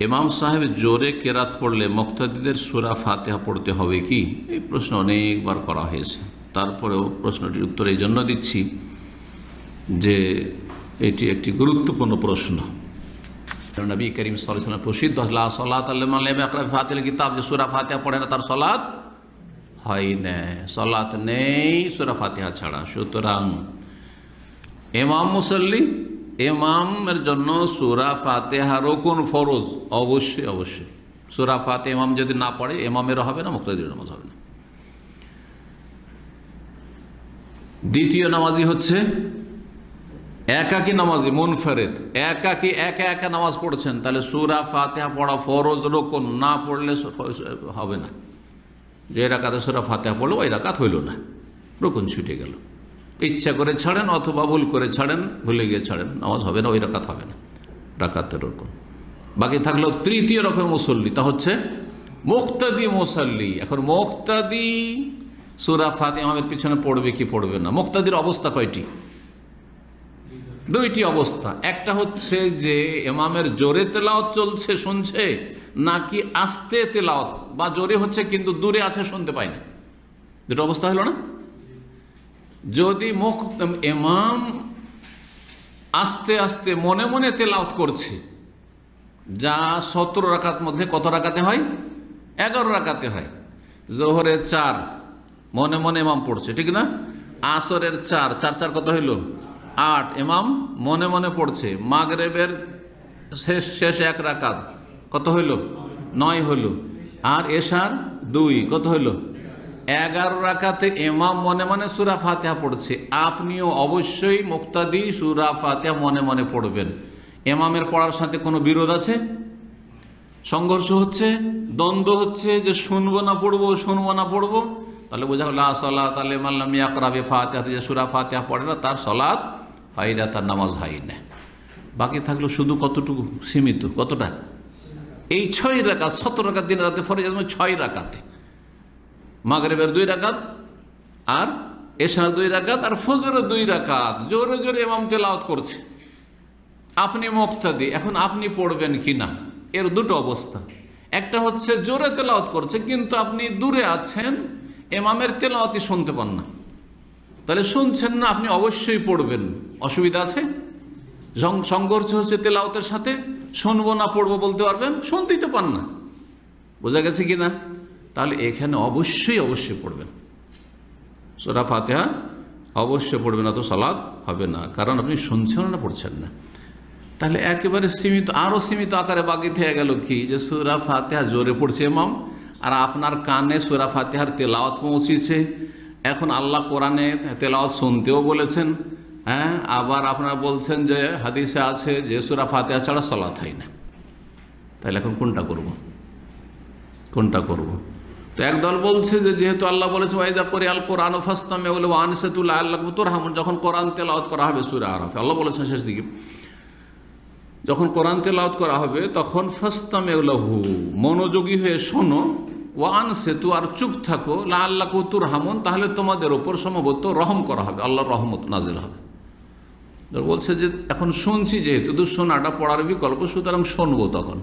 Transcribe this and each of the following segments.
ইমাম সাহেব জোরে কেরাত পড়লে মুক্তাদিদের সুরা ফাতেহা পড়তে হবে কি? এই প্রশ্ন অনেকবার করা হয়েছে। তারপরেও প্রশ্নটির উত্তর এই জন্য দিচ্ছি যে এটি একটি গুরুত্বপূর্ণ প্রশ্ন। নবী করিম সাল্লাম প্রসিদ্ধ ফাতিল কিতাব, যে সুরা ফাতেহা পড়ে না তার সলাৎ হয় না। সলাৎ নেই, সুরা ফাতেহা ছাড়া। সুতরাং এমাম মুসল্লি এমামের জন্য সুরা ফাতেহা রোকন ফরজ। অবশ্যই অবশ্যই। সুরা ফাতে এমাম যদি না পড়ে এমামেরও হবে না মুক্তাদির নামাজ হবে না। দ্বিতীয় নামাজি হচ্ছে একাকি নামাজি, মুনফারেদ। একাকি, একা একা নামাজ পড়ছেন, তাহলে সুরা ফাতেহা পড়া ফরজ রোকন, না পড়লে হবে না। যে রাকাতে সুরা ফাতেহা পড়ল, ওই রাকাত হইল না। রোকন ছুটে গেল। ইচ্ছা করে ছাড়েন অথবা ভুল করে ছাড়েন, ভুলে গিয়ে ছাড়েন। নামাজ হবে না, ওই রাকাত হবে না। রাকাতের রকম। বাকি থাকল তৃতীয় রকম মুসল্লি, তা হচ্ছে মুক্তাদি মুসল্লি। এখন মুক্তাদি সুরা ফাতে আমাদের পিছনে পড়বে কি পড়বে না? মুক্তাদির অবস্থা কয়টি? দুইটি অবস্থা। একটা হচ্ছে যে এমামের জোরে তেলাওয়াত চলছে, শুনছে, নাকি আস্তে তেলাওয়াত, বা জোরে হচ্ছে কিন্তু দূরে আছে, শুনতে পায় না। দুটো অবস্থা হলো না? যদি মুখ এমাম আস্তে আস্তে মনে মনে তেলাওত করছে, যা সতেরো রাকাত মধ্যে কত রাকাতে হয়? এগারো রাকাতে হয়। জোহরে চার, মনে মনে এমাম পড়ছে, ঠিক না? আসরের চার চার চার কত হইল? আট এমাম মনে মনে পড়ছে। মাগরেবের শেষ শেষ এক রাকাত কত হইল? নয় হইল। আর এশার দুই, কত হইল? এগারো রাকাতে এমাম মনে মনে সুরা ফাতেহা পড়ছে। আপনিও অবশ্যই মুক্তাদি সুরা ফাতেহা মনে মনে পড়বেন। এমামের পড়ার সাথে কোনো বিরোধ আছে? সংঘর্ষ হচ্ছে? দ্বন্দ্ব হচ্ছে যে শুনব না পড়ব, শুনব না পড়ব? তাহলে বোঝা গেল আসল্লাহ তাহলে মাল্লাম ইয়াকরাবে ফাতেহাতে যে সুরা ফাতেহা পড়ে না, তার সলাদ হয় না, তার নামাজ হয় না। বাকি থাকল শুধু কতটুকু? সীমিত। কতটা? এই ছয় রাকাত, সতেরো রাকাত দিন রাতে ফরে ছয় রাকাতে। মাগরেবের দুই রাকাত আর এশার দুই রাকাত আর ফজরের দুই রাকাত। জোরে জোরে এমাম তেলাওয়াত করছে। আপনি মুক্তাদি, এখন আপনি পড়বেন কি না এর দুটো অবস্থা। একটা হচ্ছে জোরে তেলাওয়াত করছে, কিন্তু আপনি দূরে আছেন এমামের তেলাওয়াতই শুনতে পান না। তাহলে শুনছেন না, আপনি অবশ্যই পড়বেন। অসুবিধা আছে? সংঘর্ষ হচ্ছে তেলাওতের সাথে। শুনব না, পড়ব বলতে পারবেন? শুনতেই তো পান না। বোঝা গেছে কি না তাহলে এখানে অবশ্যই অবশ্যই পড়বেন। সোরা ফাতেহা অবশ্যই পড়বে না তো সালাদ হবে না। কারণ আপনি শুনছেন না, পড়ছেন না। তাহলে একেবারে সীমিত আরও সীমিত আকারে বাকি থেকে গেল কি? যে সুরা ফাতেহা জোরে পড়ছে এমাম আর আপনার কানে সুরা ফাতেহার তেলাওয়াত পৌঁছেছে। এখন আল্লাহ কোরআনে তেলাওয়াত শুনতেও বলেছেন হ্যাঁ? আবার আপনারা বলছেন যে হাদিসে আছে যে সুরা ফাতেহা ছাড়া সলাৎ হয় না। তাহলে এখন কোনটা করব? কোনটা করব? তো একদল বলছে যে, যেহেতু আল্লাহ বলেছে বলে যখন কোরআন তেলাওয়াত করা হবে সুরা আরফে, আল্লাহ বলেছেন শেষ দিকে, যখন কোরআন তেলাওয়াত করা হবে, তখন ফাস্তামে লাহু, মনোযোগী হয়ে শোনো ওয়ান সেতু আর চুপ থাকো লা আল্লাহ কুতুর হামুন তাহলে তোমাদের ওপর সম্ভবত রহম করা হবে, আল্লাহর রহমত নাজিল হবে। বলছে যে, এখন শুনছি যেহেতু তো শোনাটা পড়ার বিকল্প, সুতরাং শুনব তখন।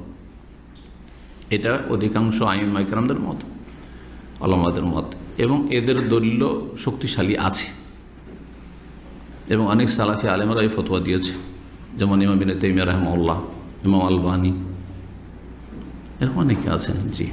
এটা অধিকাংশ আইন মাইকরামদের মত। আলমাদের মত। এবং এদের দলিল শক্তিশালী আছে। এবং অনেক সালাফি আলেমরা এই ফতোয়া দিয়েছে। যেমন ইমাম বিন তেমিয়া রহমউল্লাহ ইমাম আলবানী, এরকম অনেকে আছেন, জি।